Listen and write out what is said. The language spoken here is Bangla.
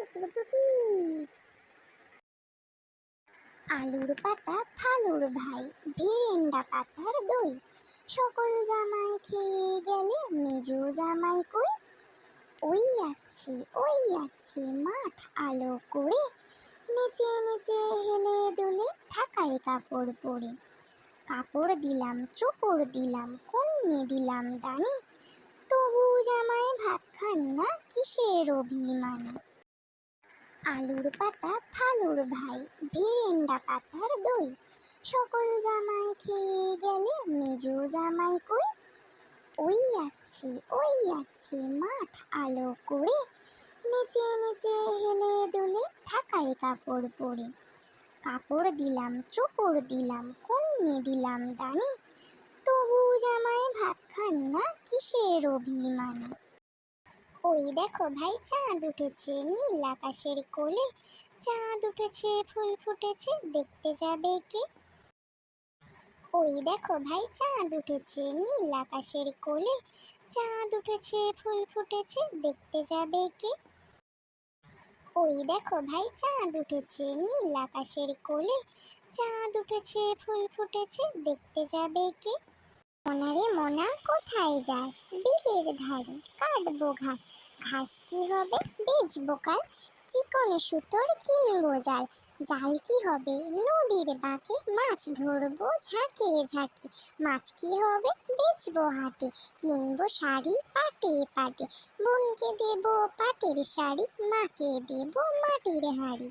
টুকটুকু কিডস আলুর পাতা, থালুর ভাই, ভেরেন্ডা পাতার দই। সকল জামাই খেয়ে গেলে, মেজো জামাই কই? ওই আসছে ওই আসছে মাঠ আলো করে। নেচে নেচে হেলে দুলে ঢাকায় কাপড় পরে। কাপড় দিলাম, চোপড় দিলাম, কন্যে দিলাম দানি। তবু জামাই ভাত খান না, কিসের অভিমান? আলুর পাতা, থালুর ভাই, ভেরেন্ডা পাতার দই। সকল জামাই খেয়ে গেলে, মেজো জামাই কই? ওই আসছে ওই আসছে মাঠ আলো করে। নেচে নেচে হেলে দুলে ঢাকায় কাপড় পরে। কাপড় দিলাম, চোপড় দিলাম, কন্যে দিলাম দানি। তবু জামাই ভাত খান না, কিসের অভিমান? ওই দেখো ভাই, চাঁদ উঠেছে নীল আকাশের কোলে। চাঁদ উঠেছে, ফুল ফুটেছে, দেখতে যাবে কে? ওই দেখো ভাই, চাঁদ উঠেছে নীল আকাশের কোলে। চাঁদ উঠেছে, ফুল ফুটেছে, দেখতে যাবে কে? ওই দেখো ভাই, চাঁদ উঠেছে নীল আকাশের কোলে। চাঁদ উঠেছে, ফুল ফুটেছে, দেখতে যাবে কি? মনারে মনা, কোথায় যাস? বিলের ধারে কাটবো ঘাস। ঘাস কি হবে? বেচবো কাল। চিকন সুতোর কিনবো জাল। জাল কি হবে? নদীর বাঁকে মাছ ধরবো ঝাঁকে ঝাঁকে। মাছ কি হবে? বেচবো হাটে। কিনবো শাড়ি পাটে পাটে। বোনকে দেবো পাটের শাড়ি, মাকে দেবো মাটির হাড়ি.